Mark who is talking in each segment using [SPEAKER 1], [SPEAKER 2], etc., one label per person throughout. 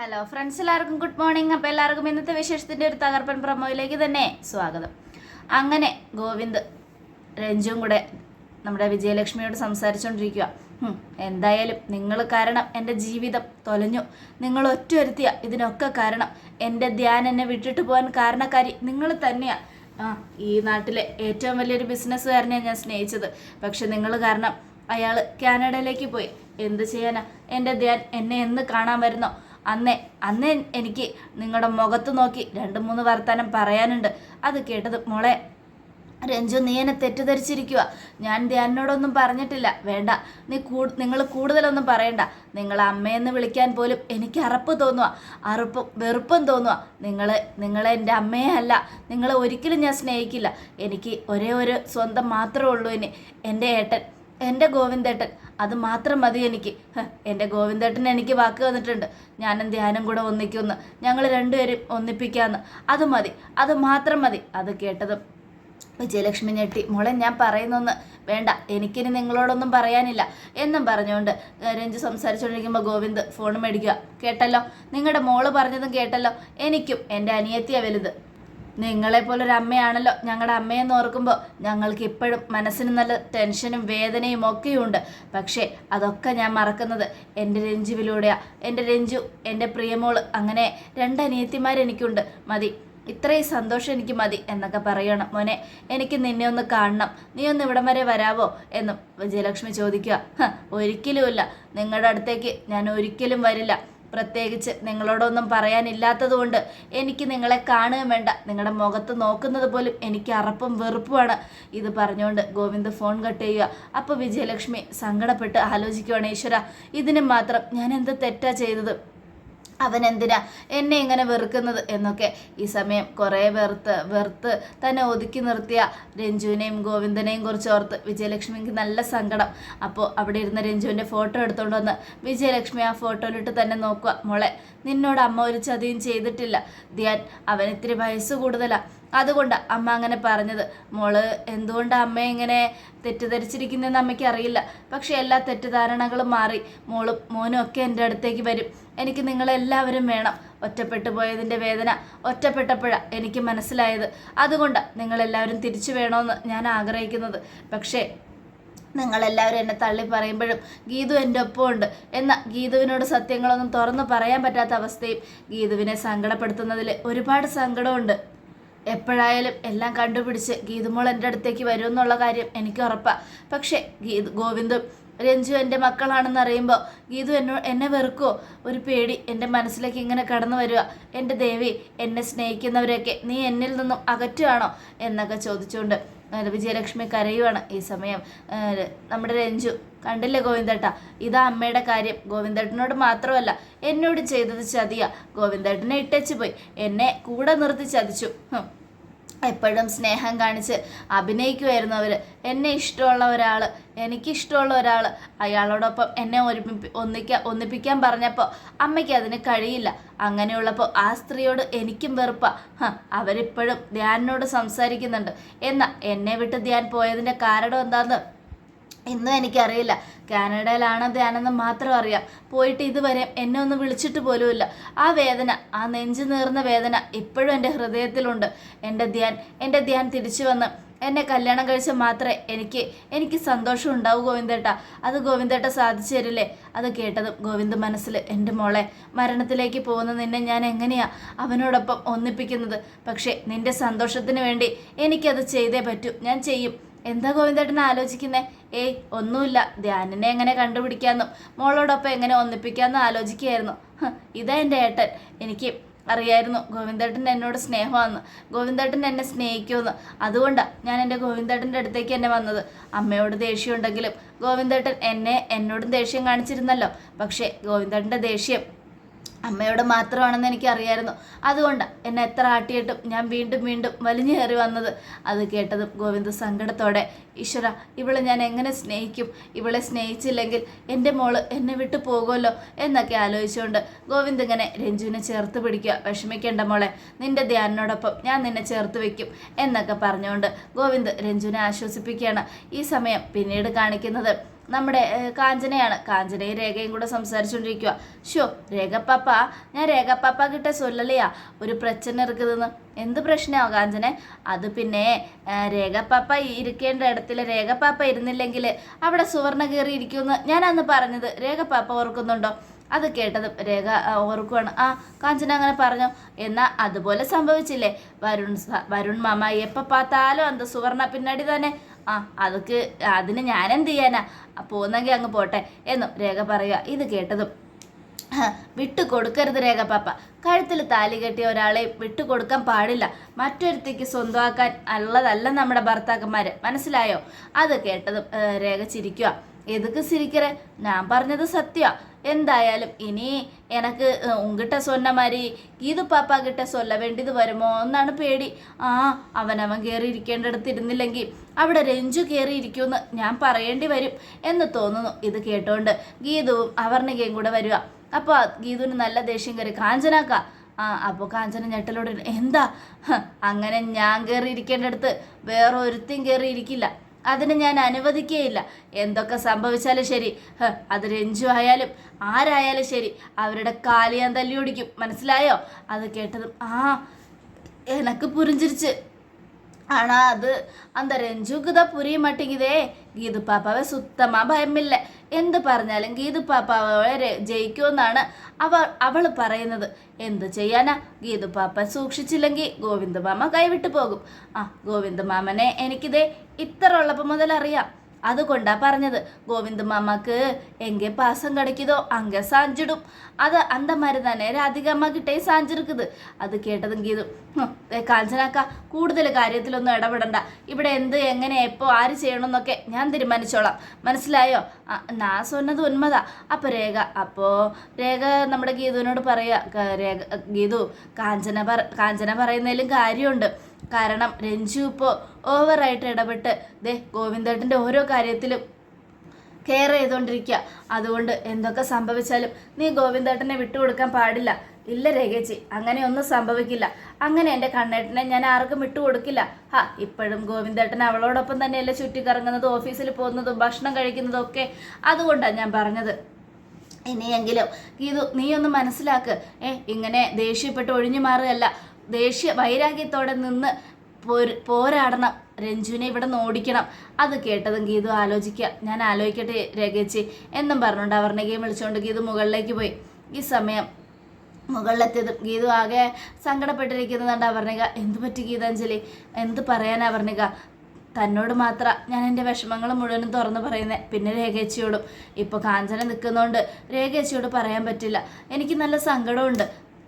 [SPEAKER 1] hello friends എല്ലാവർക്കും good morning അപ്പോൾ എല്ലാവർക്കും ഇന്നത്തെ വിശേഷത്തിൻ്റെ ഒരു തകർപ്പൻ പ്രമോയിലേക്ക് തന്നെ സ്വാഗതം അങ്ങനെ ഗോവിന്ദ് രഞ്ജുവും കൂടെ നമ്മുടെ വിജയലക്ഷ്മിയോട് സംസാരിച്ചുകൊണ്ടിരിക്കുക എന്തായാലും നിങ്ങൾ കാരണം എൻ്റെ ജീവിതം തൊലഞ്ഞു നിങ്ങൾ ഒറ്റവരുത്തിയ ഇതിനൊക്കെ കാരണം എൻ്റെ ധ്യാൻ എന്നെ വിട്ടിട്ട് പോകാൻ കാരണക്കാരി നിങ്ങൾ തന്നെയാണ് ആ ഈ നാട്ടിലെ ഏറ്റവും വലിയൊരു ബിസിനസ്സുകാരനെയാണ് ഞാൻ സ്നേഹിച്ചത് പക്ഷെ നിങ്ങൾ കാരണം അയാൾ കാനഡയിലേക്ക് പോയി എന്ത് ചെയ്യാനാ എൻ്റെ ധ്യാൻ എന്നെ എന്ന് കാണാൻ വരുന്നോ അന്നേ അന്നേ എനിക്ക് നിങ്ങളുടെ മുഖത്ത് നോക്കി രണ്ട് മൂന്ന് വർത്താനം പറയാനുണ്ട് അത് കേട്ടത് മോളെ രഞ്ജു നീ എന്നെ തെറ്റിദ്ധരിച്ചിരിക്കുക ഞാൻ ധ്യാനോടൊന്നും പറഞ്ഞിട്ടില്ല വേണ്ട നീ കൂ നിങ്ങൾ കൂടുതലൊന്നും പറയണ്ട നിങ്ങൾ അമ്മയെന്ന് വിളിക്കാൻ പോലും എനിക്ക് അറപ്പ് തോന്നുക അറപ്പും വെറുപ്പും തോന്നുക നിങ്ങൾ നിങ്ങൾ എൻ്റെ അമ്മയെ അല്ല നിങ്ങളെ ഒരിക്കലും ഞാൻ സ്നേഹിക്കില്ല എനിക്ക് ഒരേ ഒരു സ്വന്തം മാത്രമേ ഉള്ളൂ ഇനി എൻ്റെ ഏട്ടൻ എൻ്റെ ഗോവിന്ദേട്ടൻ അത് മാത്രം മതി എനിക്ക് എൻ്റെ ഗോവിന്ദേട്ടൻ എനിക്ക് വാക്ക് തന്നിട്ടുണ്ട് ഞാനും ധ്യാനം കൂടെ ഒന്നിക്കുമെന്ന് ഞങ്ങൾ രണ്ടുപേരും ഒന്നിപ്പിക്കാമെന്ന് അത് മതി അത് മാത്രം മതി അത് കേട്ടതും വിജയലക്ഷ്മി ഞെട്ടി മോളെ ഞാൻ പറയുന്നൊന്ന് വേണ്ട എനിക്കിനി നിങ്ങളോടൊന്നും പറയാനില്ല എന്നും പറഞ്ഞുകൊണ്ട് രഞ്ജു സംസാരിച്ചുകൊണ്ടിരിക്കുമ്പോൾ ഗോവിന്ദ് ഫോൺ മേടിക്കുക കേട്ടല്ലോ നിങ്ങളുടെ മോള് പറഞ്ഞതും കേട്ടല്ലോ എനിക്കും എൻ്റെ അനിയത്തിയാണ് വലുത് പോലെ ഒരു അമ്മയാണല്ലോ ഞങ്ങളുടെ അമ്മയെന്ന് ഓർക്കുമ്പോൾ ഞങ്ങൾക്ക് ഇപ്പോഴും മനസ്സിന് നല്ല ടെൻഷനും വേദനയും ഒക്കെയുണ്ട് പക്ഷേ അതൊക്കെ ഞാൻ മറക്കുന്നത് എൻ്റെ രഞ്ജുവിലൂടെയാണ് എൻ്റെ രഞ്ജു എൻ്റെ പ്രിയമോള് അങ്ങനെ രണ്ടനിയത്തിമാരെനിക്കുണ്ട് മതി ഇത്രയും സന്തോഷം എനിക്ക് മതി എന്നൊക്കെ പറയണം മോനെ എനിക്ക് നിന്നെ ഒന്ന് കാണണം നീ ഒന്ന് ഇവിടം വരെ വരാവോ എന്നും വിജയലക്ഷ്മി ചോദിക്കുക ഒരിക്കലുമില്ല നിങ്ങളുടെ അടുത്തേക്ക് ഞാൻ ഒരിക്കലും വരില്ല പ്രത്യേകിച്ച് നിങ്ങളോടൊന്നും പറയാനില്ലാത്തതുകൊണ്ട് എനിക്ക് നിങ്ങളെ കാണുക വേണ്ട നിങ്ങളുടെ മുഖത്ത് നോക്കുന്നത് പോലും എനിക്ക് അറപ്പും വെറുപ്പുമാണ് ഇത് പറഞ്ഞുകൊണ്ട് ഗോവിന്ദ് ഫോൺ കട്ട് ചെയ്യുക അപ്പോൾ വിജയലക്ഷ്മി സങ്കടപ്പെട്ട് ആലോചിക്കുവാണ് ഈശ്വര ഇതിന് മാത്രം ഞാൻ എന്ത് തെറ്റാ ചെയ്തത് അവൻ എന്തിനാ എന്നെ ഇങ്ങനെ വെറുക്കുന്നത് എന്നൊക്കെ ഈ സമയം കുറേ വെറുത്ത് വെറുത്ത് തന്നെ ഒതുക്കി നിർത്തിയ രഞ്ജുവിനെയും ഗോവിന്ദനെയും കുറിച്ച് ഓർത്ത് വിജയലക്ഷ്മിക്ക് നല്ല സങ്കടം അപ്പോൾ അവിടെ ഇരുന്ന രഞ്ജുവിൻ്റെ ഫോട്ടോ എടുത്തുകൊണ്ട് വന്ന് വിജയലക്ഷ്മി ആ ഫോട്ടോയിലിട്ട് തന്നെ നോക്കുക മോളെ നിന്നോട് അമ്മ ഒരു ചതിയും ചെയ്തിട്ടില്ല ധ്യാൻ അവനിത്തിരി വയസ്സ് കൂടുതലാണ് അതുകൊണ്ട് അമ്മ അങ്ങനെ പറഞ്ഞത് മോള് എന്തുകൊണ്ട് അമ്മ ഇങ്ങനെ തെറ്റിദ്ധരിച്ചിരിക്കുന്നതെന്ന് അമ്മയ്ക്ക് അറിയില്ല പക്ഷെ എല്ലാ തെറ്റിദ്ധാരണകളും മാറി മോളും മോനും ഒക്കെ എൻ്റെ അടുത്തേക്ക് വരും എനിക്ക് നിങ്ങളെല്ലാവരും വേണം ഒറ്റപ്പെട്ടു പോയതിൻ്റെ വേദന ഒറ്റപ്പെട്ടപ്പോഴാണ് എനിക്ക് മനസ്സിലായത് അതുകൊണ്ട് നിങ്ങളെല്ലാവരും തിരിച്ചു വേണമെന്ന് ഞാൻ ആഗ്രഹിക്കുന്നത് പക്ഷേ നിങ്ങളെല്ലാവരും എന്നെ തള്ളി പറയുമ്പോഴും ഗീതു എൻ്റെ ഒപ്പമുണ്ട് എന്നാൽ ഗീതുവിനോട് സത്യങ്ങളൊന്നും തുറന്നു പറയാൻ പറ്റാത്ത അവസ്ഥയും ഗീതുവിനെ സങ്കടപ്പെടുത്തുന്നതിൽ ഒരുപാട് സങ്കടമുണ്ട് എപ്പോഴായാലും എല്ലാം കണ്ടുപിടിച്ച് ഗീതുമോൾ എൻ്റെ അടുത്തേക്ക് വരും എന്നുള്ള കാര്യം എനിക്ക് ഉറപ്പാണ് പക്ഷേ ഗീത് ഗോവിന്ദും രഞ്ജു എൻ്റെ മക്കളാണെന്ന് അറിയുമ്പോൾ ഗീതു എന്നോ എന്നെ വെറുക്കോ ഒരു പേടി എൻ്റെ മനസ്സിലേക്ക് ഇങ്ങനെ കടന്നു വരിക എൻ്റെ ദേവി എന്നെ സ്നേഹിക്കുന്നവരൊക്കെ നീ എന്നിൽ നിന്നും അകറ്റുകയാണോ എന്നൊക്കെ ചോദിച്ചുകൊണ്ട് വിജയലക്ഷ്മി കരയുവാണ് ഈ സമയം നമ്മുടെ രഞ്ജു കണ്ടില്ലേ ഗോവിന്ദേട്ട ഇതാ അമ്മയുടെ കാര്യം ഗോവിന്ദേട്ടനോട് മാത്രമല്ല എന്നോട് ചെയ്തത് ചതിയ ഗോവിന്ദേട്ടനെ ഇട്ടച്ചു പോയി എന്നെ കൂടെ നിർത്തി ചതിച്ചു എപ്പോഴും സ്നേഹം കാണിച്ച് അഭിനയിക്കുമായിരുന്നു അവർ എന്നെ ഇഷ്ടമുള്ള ഒരാൾ എനിക്കിഷ്ടമുള്ള ഒരാൾ അയാളോടൊപ്പം എന്നെ ഒരുമിപ്പി ഒന്നിക്കാൻ ഒന്നിപ്പിക്കാൻ പറഞ്ഞപ്പോൾ അമ്മയ്ക്ക് അതിന് കഴിയില്ല അങ്ങനെയുള്ളപ്പോൾ ആ സ്ത്രീയോട് എനിക്കും വെറുപ്പാണ് അവരിപ്പോഴും ധ്യാനിനോട് സംസാരിക്കുന്നുണ്ട് എന്നാൽ എന്നെ വിട്ട് ധ്യാൻ പോയതിൻ്റെ കാരണം എന്താണെന്ന് എന്നും എനിക്കറിയില്ല കാനഡയിലാണ് ധ്യാനെന്ന് മാത്രം അറിയാം പോയിട്ട് ഇതുവരെ എന്നെ ഒന്ന് വിളിച്ചിട്ട് പോലുമില്ല ആ വേദന ആ നെഞ്ചു നേർന്ന വേദന ഇപ്പോഴും എൻ്റെ ഹൃദയത്തിലുണ്ട് എൻ്റെ ധ്യാൻ എൻ്റെ ധ്യാൻ തിരിച്ചു വന്ന് എന്നെ കല്യാണം കഴിച്ച മാത്രമേ എനിക്ക് എനിക്ക് സന്തോഷം ഉണ്ടാവൂ ഗോവിന്ദേട്ട അത് ഗോവിന്ദേട്ട സാധിച്ചു തരില്ലേ അത് കേട്ടതും ഗോവിന്ദ് മനസ്സിൽ എൻ്റെ മോളെ മരണത്തിലേക്ക് പോകുന്ന നിന്നെ ഞാൻ എങ്ങനെയാ അവനോടൊപ്പം ഒന്നിപ്പിക്കുന്നത് പക്ഷേ നിന്റെ സന്തോഷത്തിന് വേണ്ടി എനിക്കത് ചെയ്തേ പറ്റൂ ഞാൻ ചെയ്യും എന്താ ഗോവിന്ദേട്ടൻ ആലോചിക്കുന്നേ ഏയ് ഒന്നുമില്ല ധ്യാനനെ എങ്ങനെ കണ്ടുപിടിക്കാമെന്നും മോളോടൊപ്പം എങ്ങനെ ഒന്നിപ്പിക്കാമെന്നും ആലോചിക്കുകയായിരുന്നു ഇതാ എൻ്റെ ഏട്ടൻ എനിക്ക് അറിയായിരുന്നു ഗോവിന്ദേട്ടൻ എന്നോട് സ്നേഹമാണെന്ന് ഗോവിന്ദേട്ടൻ എന്നെ സ്നേഹിക്കുമെന്ന് അതുകൊണ്ടാണ് ഞാൻ എൻ്റെ ഗോവിന്ദേട്ടൻ്റെ അടുത്തേക്ക് എന്നെ വന്നത് അമ്മയോട് ദേഷ്യമുണ്ടെങ്കിലും ഗോവിന്ദേട്ടൻ എന്നെ എന്നോടും ദേഷ്യം കാണിച്ചിരുന്നല്ലോ പക്ഷേ ഗോവിന്ദേട്ടൻ്റെ ദേഷ്യം അമ്മയോട് മാത്രമാണെന്ന് എനിക്കറിയായിരുന്നു അതുകൊണ്ട് എന്നെ എത്ര ആട്ടിയിട്ടും ഞാൻ വീണ്ടും വീണ്ടും വലിഞ്ഞു കയറി വന്നത് അത് കേട്ടതും ഗോവിന്ദ സങ്കടത്തോടെ ഈശ്വര ഇവളെ ഞാൻ എങ്ങനെ സ്നേഹിക്കും ഇവളെ സ്നേഹിച്ചില്ലെങ്കിൽ എൻ്റെ മോള് എന്നെ വിട്ടു പോകുമല്ലോ എന്നൊക്കെ ആലോചിച്ചുകൊണ്ട് ഗോവിന്ദ് ഇങ്ങനെ രഞ്ജുവിനെ ചേർത്ത് പിടിക്കുക വിഷമിക്കേണ്ട മോളെ നിന്റെ ധ്യാനോടൊപ്പം ഞാൻ നിന്നെ ചേർത്ത് വെക്കും എന്നൊക്കെ പറഞ്ഞുകൊണ്ട് ഗോവിന്ദ് രഞ്ജുവിനെ ആശ്വസിപ്പിക്കുകയാണ് ഈ സമയം പിന്നീട് കാണിക്കുന്നത് നമ്മുടെ കാഞ്ചനയാണ് കാഞ്ചനയും രേഖയും കൂടെ സംസാരിച്ചുകൊണ്ടിരിക്കുക ഷോ രേഖപ്പാപ്പ ഞാൻ രേഖപ്പാപ്പ കിട്ട സൊല്ലലയാ ഒരു പ്രശ്നം ഇറക്കുന്നതെന്ന് എന്ത് പ്രശ്നമാണ് കാഞ്ചന അത് പിന്നെ രേഖപ്പാപ്പ ഇരിക്കേണ്ട ഇടത്തിൽ രേഖപ്പാപ്പ ഇരുന്നില്ലെങ്കിൽ അവിടെ സുവർണ കയറി ഇരിക്കുമെന്ന് ഞാൻ അന്ന് പറഞ്ഞത് രേഖപ്പാപ്പ ഓർക്കുന്നുണ്ടോ അത് കേട്ടത് രേഖ ഓർക്കുവാണ് ആ കാഞ്ചന അങ്ങനെ പറഞ്ഞു എന്നാൽ അതുപോലെ സംഭവിച്ചില്ലേ വരുൺ വരുൺ മാമ എപ്പോൾ പാത്താലും അന്ത് സുവർണ പിന്നാടി തന്നെ ആ അതൊക്കെ അതിന് ഞാനെന്ത് ചെയ്യാനാ പോകുന്നെങ്കിൽ അങ്ങ് പോട്ടെ എന്നും രേഖ പറയുക ഇത് കേട്ടതും വിട്ടു കൊടുക്കരുത് രേഖ പാപ്പ കഴുത്തിൽ താലി കെട്ടിയ ഒരാളെ വിട്ടു കൊടുക്കാൻ പാടില്ല മറ്റൊരുത്തേക്ക് സ്വന്തമാക്കാൻ ഉള്ളതല്ല നമ്മുടെ ഭർത്താക്കന്മാർ മനസ്സിലായോ അത് കേട്ടതും രേഖ ചിരിക്കുക எதுக்கு சிரிக்கிற ഞാൻ പറഞ്ഞது സത്യ എന്തായാലും ഇനി എനക്ക് ഉങ്കിട്ട സ്വന്നമാരി ഗീതു പാപ്പ കിട്ട സ്വല്ല വേണ്ടിയത് വരുമോ എന്നാണ് പേടി ആ അവനവൻ കയറിയിരിക്കേണ്ടടുത്തിരുന്നില്ലെങ്കിൽ ഇരുന്നില്ലെങ്കിൽ അവിടെ രഞ്ജു കയറിയിരിക്കുമെന്ന് ഞാൻ പറയേണ്ടി വരും എന്ന് തോന്നുന്നു ഇത് കേട്ടോണ്ട് ഗീതുവും അവർണികയും കൂടെ വരിക അപ്പോൾ ഗീതുവിന് നല്ല ദേഷ്യം കയറി കാഞ്ചനാക്ക ആ അപ്പോൾ കാഞ്ചന ഞെട്ടലോട് എന്താ അങ്ങനെ ഞാൻ കയറിയിരിക്കേണ്ടടുത്ത് ഇരിക്കേണ്ടടുത്ത് വേറെ ഇരിക്കില്ല അതിന് ഞാൻ അനുവദിക്കുകയില്ല എന്തൊക്കെ സംഭവിച്ചാലും ശരി അത് രഞ്ജു ആയാലും ആരായാലും ശരി അവരുടെ കാലിയാൻ തല്ലി ഓടിക്കും മനസ്സിലായോ അത് കേട്ടതും ആ എനക്ക് പുരിഞ്ചിരിച്ച് ಹಣ ಅದು ಅಂದರೆ ಜುಗದ ಪುರಿ ಮಟ್ಟಿಗಿದೆ ഗീതു പാപ്പാവെ സുത്തമാ ഭയമില്ല എന്ത് പറഞ്ഞാലും ഗീതു പാപ്പാവ ജയിക്കുമെന്നാണ് അവ അവൾ പറയുന്നത് എന്ത് ചെയ്യാനാ ഗീതു പാപ്പ സൂക്ഷിച്ചില്ലെങ്കിൽ ഗോവിന്ദ മാമ കൈവിട്ടു പോകും ആ ഗോവിന്ദ മാമനെ എനിക്കിതേ ഇത്ര ഉള്ളപ്പം മുതൽ അറിയാം അതുകൊണ്ടാ പറഞ്ഞത് ഗോവിന്ദ് മാമാക്ക് എങ്കെ പാസം കിടക്കിതോ അങ്ക സാഞ്ചിടും അത് அந்த மாதிரி தானே കിട്ടേ സാഞ്ചിരിക്കുന്നത് അത് കേട്ടതും ഗീതു കാഞ്ചനാക്ക കൂടുതൽ കാര്യത്തിലൊന്നും ഇടപെടണ്ട ഇവിടെ എന്ത് എങ്ങനെ എപ്പോൾ ആര് ചെയ്യണമെന്നൊക്കെ ഞാൻ തീരുമാനിച്ചോളാം മനസ്സിലായോ നാ സൊന്നത് ഉന്മത അപ്പോൾ രേഖ അപ്പോൾ രേഖ നമ്മുടെ ഗീതുവിനോട് പറയുക രേഖ ഗീതു കാഞ്ചന പറ കാഞ്ചന പറയുന്നതിലും കാര്യമുണ്ട് കാരണം രഞ്ജു ഇപ്പോൾ ഓവറായിട്ട് ഇടപെട്ട് ദേ ഗോവിന്ദേട്ടൻ്റെ ഓരോ കാര്യത്തിലും കെയർ ചെയ്തുകൊണ്ടിരിക്കുക അതുകൊണ്ട് എന്തൊക്കെ സംഭവിച്ചാലും നീ ഗോവിന്ദേട്ടനെ വിട്ടുകൊടുക്കാൻ പാടില്ല ഇല്ല രേഖേച്ചി അങ്ങനെയൊന്നും സംഭവിക്കില്ല അങ്ങനെ എൻ്റെ കണ്ണേട്ടനെ ഞാൻ ആർക്കും വിട്ടുകൊടുക്കില്ല ഹാ ഇപ്പോഴും ഗോവിന്ദേട്ടൻ അവളോടൊപ്പം തന്നെയല്ലേ ചുറ്റിക്കറങ്ങുന്നതും ഓഫീസിൽ പോകുന്നതും ഭക്ഷണം കഴിക്കുന്നതും ഒക്കെ അതുകൊണ്ടാണ് ഞാൻ പറഞ്ഞത് ഇനിയെങ്കിലും ഗീതു നീ മനസ്സിലാക്ക് ഏ ഇങ്ങനെ ദേഷ്യപ്പെട്ട് ഒഴിഞ്ഞു മാറുകയല്ല ദേഷ്യ വൈരാഗ്യത്തോടെ നിന്ന് പോരാടണം രഞ്ജുവിനെ ഇവിടെ നിന്ന് ഓടിക്കണം അത് കേട്ടതും ഗീതു ആലോചിക്കുക ഞാൻ ആലോചിക്കട്ടെ രഗേച്ചി എന്നും പറഞ്ഞുകൊണ്ട് അവർണകയും വിളിച്ചുകൊണ്ട് ഗീതു മുകളിലേക്ക് പോയി ഈ സമയം മുകളിലെത്തിയതും ഗീതു ആകെ സങ്കടപ്പെട്ടിരിക്കുന്നതാണ് അവർണിക എന്ത് പറ്റി ഗീതാഞ്ജലി എന്ത് പറയാൻ അവർണിക തന്നോട് മാത്രം ഞാൻ എൻ്റെ വിഷമങ്ങൾ മുഴുവനും തുറന്നു പറയുന്നത് പിന്നെ രേഖേച്ചിയോടും ഇപ്പോൾ കാഞ്ചന നിൽക്കുന്നതുകൊണ്ട് രേഖേച്ചിയോട് പറയാൻ പറ്റില്ല എനിക്ക് നല്ല സങ്കടമുണ്ട്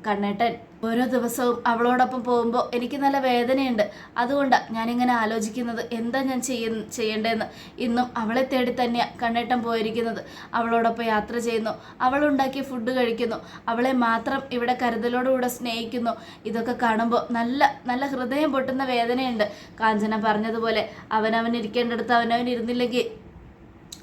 [SPEAKER 1] കണ്ണേട്ടൻ ഓരോ ദിവസവും അവളോടൊപ്പം പോകുമ്പോൾ എനിക്ക് നല്ല വേദനയുണ്ട് അതുകൊണ്ടാണ് ഞാനിങ്ങനെ ആലോചിക്കുന്നത് എന്താ ഞാൻ ചെയ്യ ചെയ്യേണ്ടതെന്ന് ഇന്നും അവളെ തേടി തന്നെയാണ് കണ്ണേട്ടൻ പോയിരിക്കുന്നത് അവളോടൊപ്പം യാത്ര ചെയ്യുന്നു അവളുണ്ടാക്കിയ ഫുഡ് കഴിക്കുന്നു അവളെ മാത്രം ഇവിടെ കരുതലോടുകൂടെ സ്നേഹിക്കുന്നു ഇതൊക്കെ കാണുമ്പോൾ നല്ല നല്ല ഹൃദയം പൊട്ടുന്ന വേദനയുണ്ട് കാഞ്ചന പറഞ്ഞതുപോലെ അവനവൻ ഇരിക്കേണ്ടടുത്ത് അവനവൻ ഇരുന്നില്ലെങ്കിൽ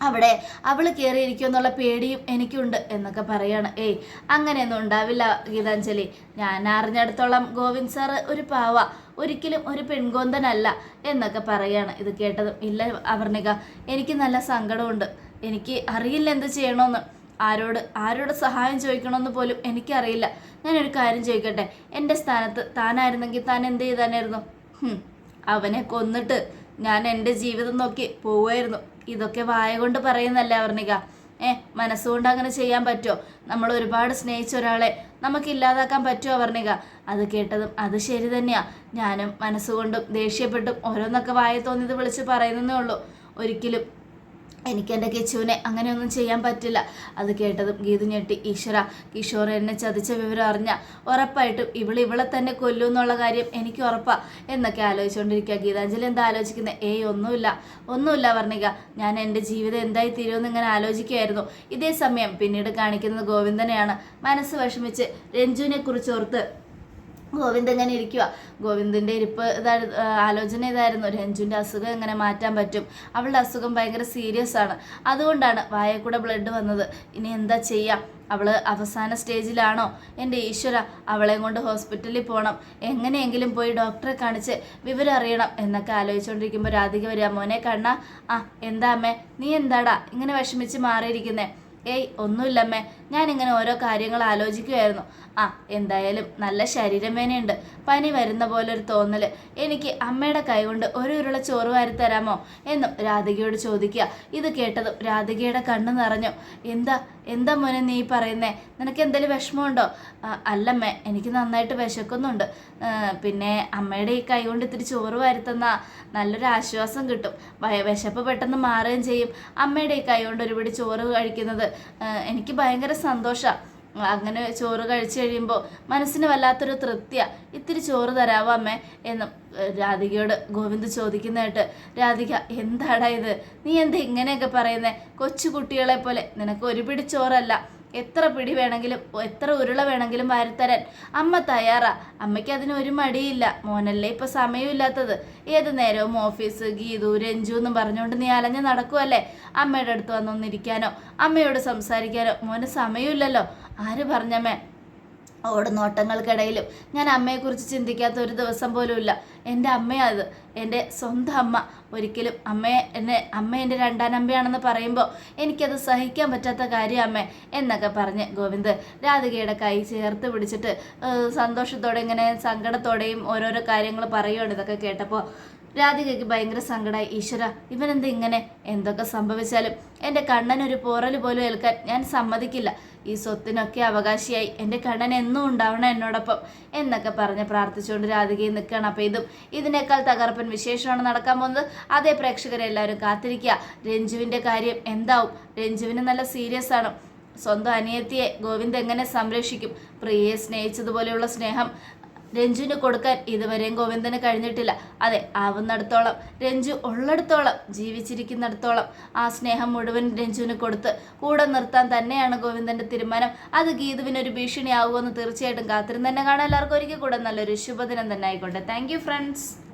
[SPEAKER 1] അവിടെ അവൾ കയറിയിരിക്കും എന്നുള്ള പേടിയും എനിക്കുണ്ട് എന്നൊക്കെ പറയാണ് ഏയ് അങ്ങനെയൊന്നും ഉണ്ടാവില്ല ഗീതാഞ്ജലി ഞാൻ അറിഞ്ഞിടത്തോളം ഗോവിന്ദ് സാറ് ഒരു പാവ ഒരിക്കലും ഒരു പെൺകോന്തനല്ല എന്നൊക്കെ പറയാണ് ഇത് കേട്ടതും ഇല്ല അവർണിക എനിക്ക് നല്ല സങ്കടമുണ്ട് എനിക്ക് അറിയില്ല എന്ത് ചെയ്യണമെന്ന് ആരോട് ആരോട് സഹായം ചോദിക്കണമെന്ന് പോലും എനിക്കറിയില്ല ഞാനൊരു കാര്യം ചോദിക്കട്ടെ എൻ്റെ സ്ഥാനത്ത് താനായിരുന്നെങ്കിൽ താൻ എന്ത് ചെയ്താനായിരുന്നു അവനെ കൊന്നിട്ട് ഞാൻ എൻ്റെ ജീവിതം നോക്കി പോവുമായിരുന്നു ഇതൊക്കെ വായ കൊണ്ട് പറയുന്നല്ലേ അവർണിക ഏ മനസ്സുകൊണ്ട് അങ്ങനെ ചെയ്യാൻ പറ്റുമോ നമ്മൾ ഒരുപാട് സ്നേഹിച്ച ഒരാളെ നമുക്ക് ഇല്ലാതാക്കാൻ പറ്റുമോ അവർണിക അത് കേട്ടതും അത് ശരി തന്നെയാ ഞാനും മനസ്സുകൊണ്ടും ദേഷ്യപ്പെട്ടും ഓരോന്നൊക്കെ വായ തോന്നിയത് വിളിച്ച് പറയുന്നതേ ഉള്ളൂ ഒരിക്കലും എനിക്ക് എൻ്റെ കെച്ചുവിനെ അങ്ങനെയൊന്നും ചെയ്യാൻ പറ്റില്ല അത് കേട്ടതും ഗീതു ഞെട്ടി ഈശ്വര കിഷോർ എന്നെ ചതിച്ച വിവരം അറിഞ്ഞ ഉറപ്പായിട്ടും ഇവിടെ ഇവളെ തന്നെ കൊല്ലൂ എന്നുള്ള കാര്യം എനിക്ക് ഉറപ്പാ എന്നൊക്കെ ആലോചിച്ചുകൊണ്ടിരിക്കുക ഗീതാഞ്ജലി എന്താ ആലോചിക്കുന്നത് ഏയ് ഒന്നുമില്ല ഒന്നുമില്ല വർണ്ണിക ഞാൻ എൻ്റെ ജീവിതം എന്തായി തീരുമെന്ന് ഇങ്ങനെ ആലോചിക്കുകയായിരുന്നു ഇതേ സമയം പിന്നീട് കാണിക്കുന്നത് ഗോവിന്ദനെയാണ് മനസ്സ് വിഷമിച്ച് രഞ്ജുവിനെ കുറിച്ച് ഓർത്ത് ഗോവിന്ദ് ഇങ്ങനെ ഇരിക്കുക ഗോവിന്ദിൻ്റെ ഇരിപ്പ് ഇതായിരുന്നു ആലോചന ഇതായിരുന്നു രഞ്ജുവിൻ്റെ അസുഖം എങ്ങനെ മാറ്റാൻ പറ്റും അവളുടെ അസുഖം ഭയങ്കര സീരിയസ് ആണ് അതുകൊണ്ടാണ് വായയിൽ കൂടെ ബ്ലഡ് വന്നത് ഇനി എന്താ ചെയ്യാം അവൾ അവസാന സ്റ്റേജിലാണോ എൻ്റെ ഈശ്വര അവളെ കൊണ്ട് ഹോസ്പിറ്റലിൽ പോകണം എങ്ങനെയെങ്കിലും പോയി ഡോക്ടറെ കാണിച്ച് വിവരം അറിയണം എന്നൊക്കെ ആലോചിച്ചുകൊണ്ടിരിക്കുമ്പോൾ രാധിക വരിക മോനെ കണ്ണ ആ എന്താ അമ്മേ നീ എന്താടാ ഇങ്ങനെ വിഷമിച്ച് മാറിയിരിക്കുന്നേ ഏയ് ഒന്നുമില്ലമ്മേ ഞാനിങ്ങനെ ഓരോ കാര്യങ്ങൾ ആലോചിക്കുമായിരുന്നു ആ എന്തായാലും നല്ല വേനയുണ്ട് പനി വരുന്ന പോലെ ഒരു തോന്നൽ എനിക്ക് അമ്മയുടെ കൈകൊണ്ട് ഒരു ഉരുള ചോറ് തരാമോ എന്നും രാധികയോട് ചോദിക്കുക ഇത് കേട്ടതും രാധികയുടെ കണ്ണു നിറഞ്ഞു എന്താ എന്താ മോനെ നീ പറയുന്നേ നിനക്ക് എന്തെങ്കിലും വിഷമമുണ്ടോ അല്ലമ്മേ എനിക്ക് നന്നായിട്ട് വിശക്കുന്നുണ്ട് പിന്നെ അമ്മയുടെ ഈ കൈ കൊണ്ട് ഇത്തിരി ചോറ് വരുത്തുന്ന നല്ലൊരു ആശ്വാസം കിട്ടും വിശപ്പ് പെട്ടെന്ന് മാറുകയും ചെയ്യും അമ്മയുടെ ഈ കൈ കൊണ്ട് ഒരുപടി ചോറ് കഴിക്കുന്നത് എനിക്ക് ഭയങ്കര സന്തോഷമാണ് അങ്ങനെ ചോറ് കഴിച്ചു കഴിയുമ്പോൾ മനസ്സിന് വല്ലാത്തൊരു തൃപ്തിയ ഇത്തിരി ചോറ് തരാവോ അമ്മേ എന്നും രാധികയോട് ഗോവിന്ദ് ചോദിക്കുന്നതായിട്ട് രാധിക എന്താടാ ഇത് നീ എന്താ ഇങ്ങനെയൊക്കെ പറയുന്നത് കൊച്ചു കുട്ടികളെ പോലെ നിനക്ക് ഒരു പിടി ചോറല്ല എത്ര പിടി വേണമെങ്കിലും എത്ര ഉരുള വേണമെങ്കിലും വരുത്തരാൻ അമ്മ തയ്യാറാ അമ്മയ്ക്ക് അതിന് ഒരു മടിയില്ല മോനല്ലേ ഇപ്പൊ സമയമില്ലാത്തത് ഏത് നേരവും ഓഫീസ് ഗീതു രഞ്ജു എന്നും പറഞ്ഞുകൊണ്ട് നീ അലഞ്ഞ് നടക്കുവല്ലേ അമ്മയുടെ അടുത്ത് വന്നൊന്നിരിക്കാനോ അമ്മയോട് സംസാരിക്കാനോ മോന് സമയമില്ലല്ലോ ആര് പറഞ്ഞമ്മേ ഓടുന്നോട്ടങ്ങൾക്കിടയിലും ഞാൻ അമ്മയെക്കുറിച്ച് ചിന്തിക്കാത്ത ഒരു ദിവസം പോലുമില്ല എൻ്റെ അമ്മയത് എൻ്റെ സ്വന്തം അമ്മ ഒരിക്കലും അമ്മയെ എന്നെ അമ്മ എൻ്റെ രണ്ടാനമ്മയാണെന്ന് പറയുമ്പോൾ എനിക്കത് സഹിക്കാൻ പറ്റാത്ത കാര്യം അമ്മ എന്നൊക്കെ പറഞ്ഞ് ഗോവിന്ദ് രാധികയുടെ കൈ ചേർത്ത് പിടിച്ചിട്ട് സന്തോഷത്തോടെ ഇങ്ങനെ സങ്കടത്തോടെയും ഓരോരോ കാര്യങ്ങൾ പറയുകയാണ് ഇതൊക്കെ കേട്ടപ്പോൾ രാധികയ്ക്ക് ഭയങ്കര സങ്കടമായി ഈശ്വര ഇവനെന്ത് ഇങ്ങനെ എന്തൊക്കെ സംഭവിച്ചാലും എൻ്റെ ഒരു പോറൽ പോലും ഏൽക്കാൻ ഞാൻ സമ്മതിക്കില്ല ഈ സ്വത്തിനൊക്കെ അവകാശിയായി എൻ്റെ കണ്ണൻ എന്നും ഉണ്ടാവണം എന്നോടൊപ്പം എന്നൊക്കെ പറഞ്ഞ് പ്രാർത്ഥിച്ചുകൊണ്ട് രാധികയെ നിൽക്കുകയാണ് അപ്പോൾ ഇതും ഇതിനേക്കാൾ തകർപ്പൻ വിശേഷമാണ് നടക്കാൻ പോകുന്നത് അതേ എല്ലാവരും കാത്തിരിക്കുക രഞ്ജുവിൻ്റെ കാര്യം എന്താവും രഞ്ജുവിന് നല്ല സീരിയസ് ആണ് സ്വന്തം അനിയത്തിയെ ഗോവിന്ദ് എങ്ങനെ സംരക്ഷിക്കും പ്രിയയെ സ്നേഹിച്ചതുപോലെയുള്ള സ്നേഹം രഞ്ജുവിന് കൊടുക്കാൻ ഇതുവരെയും ഗോവിന്ദന് കഴിഞ്ഞിട്ടില്ല അതെ ആവുന്നിടത്തോളം രഞ്ജു ഉള്ളിടത്തോളം ജീവിച്ചിരിക്കുന്നിടത്തോളം ആ സ്നേഹം മുഴുവൻ രഞ്ജുവിന് കൊടുത്ത് കൂടെ നിർത്താൻ തന്നെയാണ് ഗോവിന്ദന്റെ തീരുമാനം അത് ഗീതുവിനൊരു ഭീഷണിയാവുമെന്ന് തീർച്ചയായിട്ടും കാത്തിരുന്ന് തന്നെ കാണാൻ എല്ലാവർക്കും ഒരിക്കൽ കൂടെ നല്ലൊരു ശുഭദിനം തന്നെ ആയിക്കോട്ടെ താങ്ക് ഫ്രണ്ട്സ്